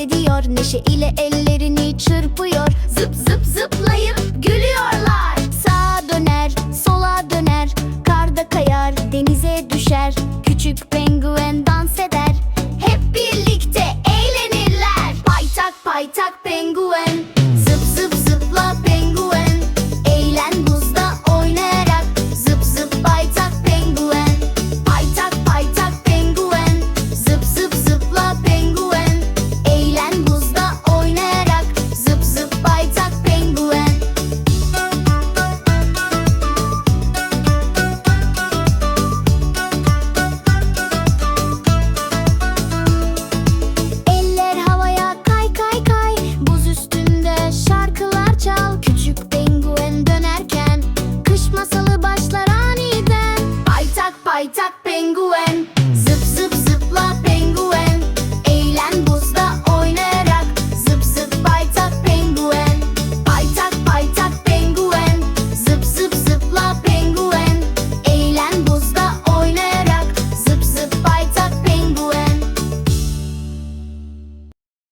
ediyor Neşe ile ellerini çırpıyor. Zıp zıp zıplayıp gülüyorlar. Sağa döner, sola döner. Karda kayar, denize düşer. Küçük penguen dans eder. Hep birlikte eğlenirler. Paytak paytak penguen.